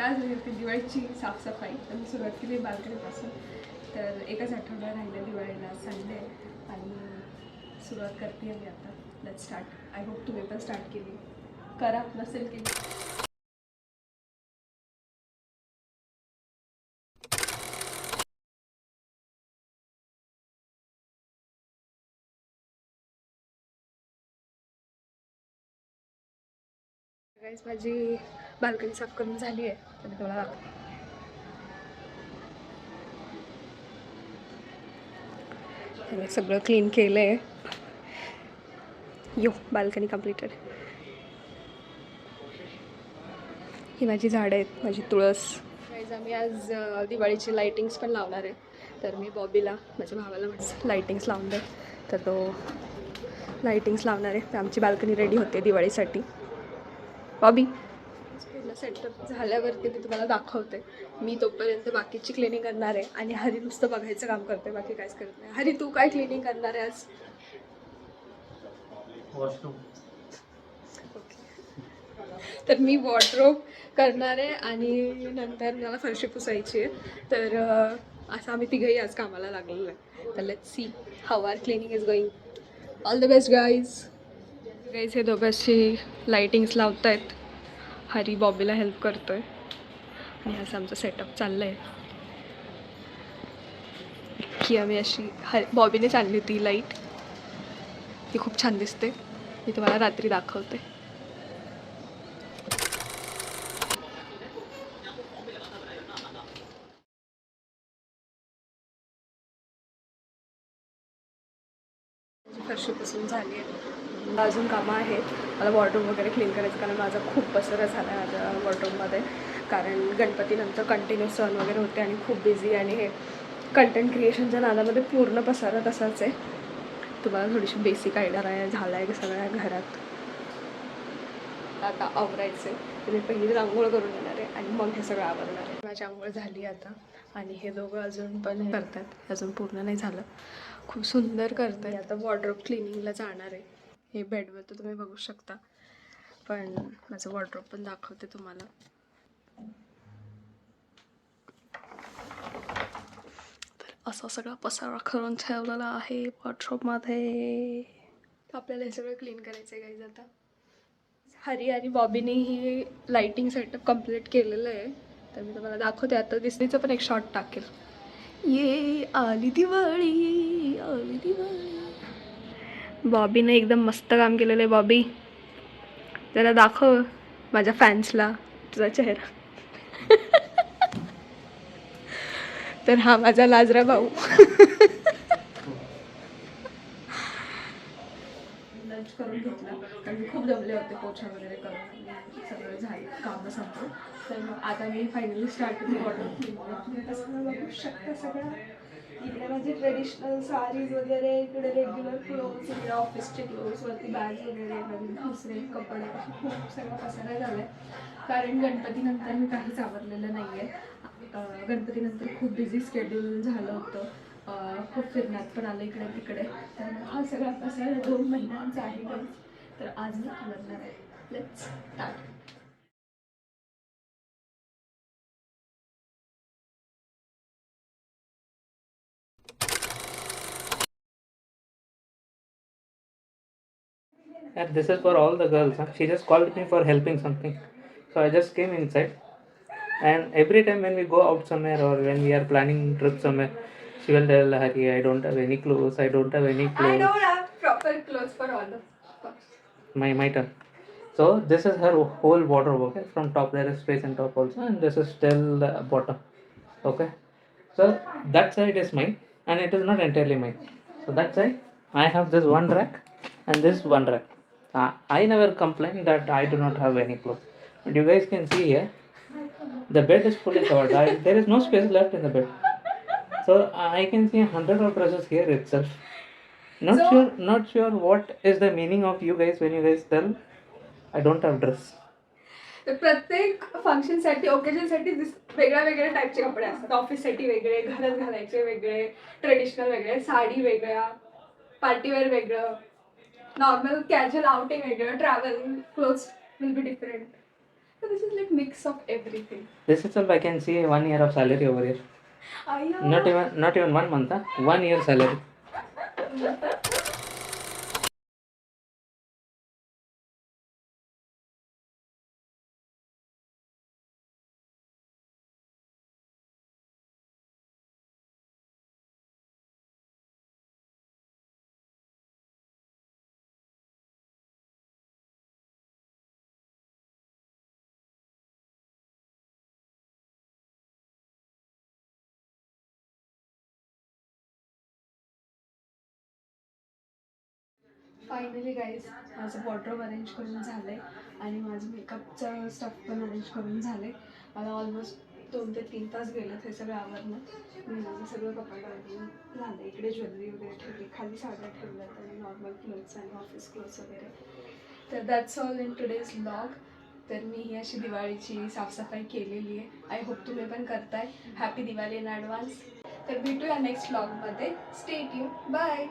तर आज आहे दिवाळीची साफसफाई. तर मी सुरुवात केली बाल्कनीपासून तर एकच आठवडा राहिलं दिवाळीला संडे आणि सुरुवात करते मी आता. लेट स्टार्ट आय होप तुम्ही पण स्टार्ट केली. करा नसेल केली गाईस माझी बाल्कनी साफ करून झाली आहे. तर मी तुम्हाला दाखवते. मी सगळं क्लीन केलं आहे यो बाल्कनी कम्प्लिटेड ही माझी झाडं आहेत माझी तुळस. गाईज आम्ही आज दिवाळीची लाईटिंग्स पण लावणार आहे. तर मी बॉबीला माझ्या भावाला म्हटलं लायटिंग्स लावून दे. तर तो लायटिंग्स लावणार आहे. तर आमची बाल्कनी रेडी होते दिवाळीसाठी. बॉबी सेटअप झाल्यावरती मी तुम्हाला दाखवते. मी तोपर्यंत बाकीची क्लिनिंग करणार आहे आणि हरी नुसतं बघायचं काम करते बाकी काहीच करत नाही. हरी तू काय क्लिनिंग करणार आहे आज? वॉशरूम तर मी वॉर्ड्रोब करणार आहे आणि नंतर मला फरशी पुसायची आहे. तर असं आम्ही तिघंही आज कामाला लागलेलो आहे. तर let see how are cleaning is going all the best guys guys हे दोघांशी लाईटिंग्स लावत आहेत हरी बॉबीला हेल्प करतो आहे आणि असं आमचं सेटअप चाललं आहे की आम्ही अशी हर बॉबीने चालली होती लाइट ती खूप छान दिसते. मी तुम्हाला रात्री दाखवते. फरशीपासून झाली आहे. अजून कामं आहेत. मला वॉर्डरूम वगैरे क्लीन करायचं कारण माझा खूप पसरा झाला आहे माझ्या वॉर्डरूममध्ये कारण गणपतीनंतर कंटिन्यू सण वगैरे होते आणि खूप बिझी आणि हे कंटेंट क्रिएशनच्या नादामध्ये पूर्ण पसारा तसाच आहे. तुम्हाला थोडीशी बेसिक आयडिया आहे झाला आहे सगळ्या घरात? आता आवरायचं आहे तर मी पहिली रांगोळ करून येणार आहे आणि मग हे सगळं आवरणार आहे. माझी आंघोळ झाली आता आणि हे दोघं अजून पण करतात अजून पूर्ण नाही झालं. खूप सुंदर करतात आता वॉर्डरोब क्लिनिंगला जाणार आहे. हे बेडवर तर तुम्ही बघू शकता. पण माझं वॉर्ड्रॉप पण दाखवते तुम्हाला. तर असा सगळा पसारा करून ठेवलेला आहे वॉर्ड्रॉपमध्ये तर आपल्याला हे सगळं क्लीन करायचं आहे काही आता. हरी आणि बॉबीने ही लाइटिंग सेटअप कंप्लीट केलेलं आहे. तर मी तुम्हाला दाखवते आता. दिसणीचं पण एक शॉट टाकेल. ये आली दिवाळी आली दिवाळी. बॉबीने एकदम मस्त काम केलेलं आहे बॉबी. जरा दाखव माझ्या फॅन्सला तुझा चेहरा. तर हा माझा लाजरा भाऊ. लंच करून घेतला कारण मी खूप दमले होते पोछा वगैरे करून. सगळं झालं कामं संपलं. तर मग आता मी फायनली स्टार्ट केली कसं बघू शकता सगळं इकडे माझे ट्रेडिशनल साडीज वगैरे इकडे रेग्युलर क्लोज इकडे ऑफिसचे क्लोथ्स वरती बॅग वगैरे माझे दुसरे कपडे खूप सगळं पसारा झाला आहे कारण गणपतीनंतर मी काहीच आवरलेलं नाही आहे गणपतीनंतर खूप बिझी स्केड्यूल झालं होतं. खूप फिरण्यात पण आलं इकडे तिकडे. तर हा सगळा पसारा दोन महिन्यांचा आहे. तर आज मी आवडणार आहे. Let's start And this is for all the girls. Huh? She just called me for helping something. So I just came inside. And every time when we go out somewhere or when we are planning trip somewhere, she will tell Hari, I don't have any clothes, I don't have any clothes I don't have proper clothes for all of us. My my turn. So this is her whole wardrobe, okay? From top there is space and top also, and this is still the bottom. Okay. So that side is mine and it is not entirely mine. So that side I have this one rack and this one rack. Uh, I never complain that I do not have any clothes. But you guys can see here, the bed is fully covered. I, there is no space left in the bed. So I can see a hundred of dresses here itself. Not So- sure, not sure what is the meaning of you guys when you guys tell I don't have dress. तर प्रत्येक फंक्शनसाठी ओकेजनसाठी वेगळ्या वेगळ्या टाईपचे कपडे असतात ऑफिससाठी वेगळे घरात घालायचे वेगळे ट्रेडिशनल वेगळे साडी वेगळ्या पार्टीवेअर वेगळं normal casual outing idea, travel, clothes will be different. So this is like mix of everything. This itself I can see one year of salary over here. Not even not even one month, huh? one year salary. Finally guys माझं wardrobe arrange करून झालं आहे आणि माझं मेकअपचं stuff पण arrange करून झाले मला ऑलमोस्ट दोन ते तीन तास गेलं हे सगळं आवरणं मी माझं सगळं कपडे आवरून झालं इकडे ज्वेलरी वगैरे ठेवली खाली साड्या ठेवल्यात आणि नॉर्मल क्लोथ्स आणि ऑफिस क्लोथ्स वगैरे. तर that's all in today's blog तर मी ही अशी दिवाळीची साफसफाई केलेली आहे. आय होप तुम्ही पण करताय. हॅपी दिवाळी इन ॲडव्हान्स तर भेटूया नेक्स्ट ब्लॉगमध्ये स्टे यू बाय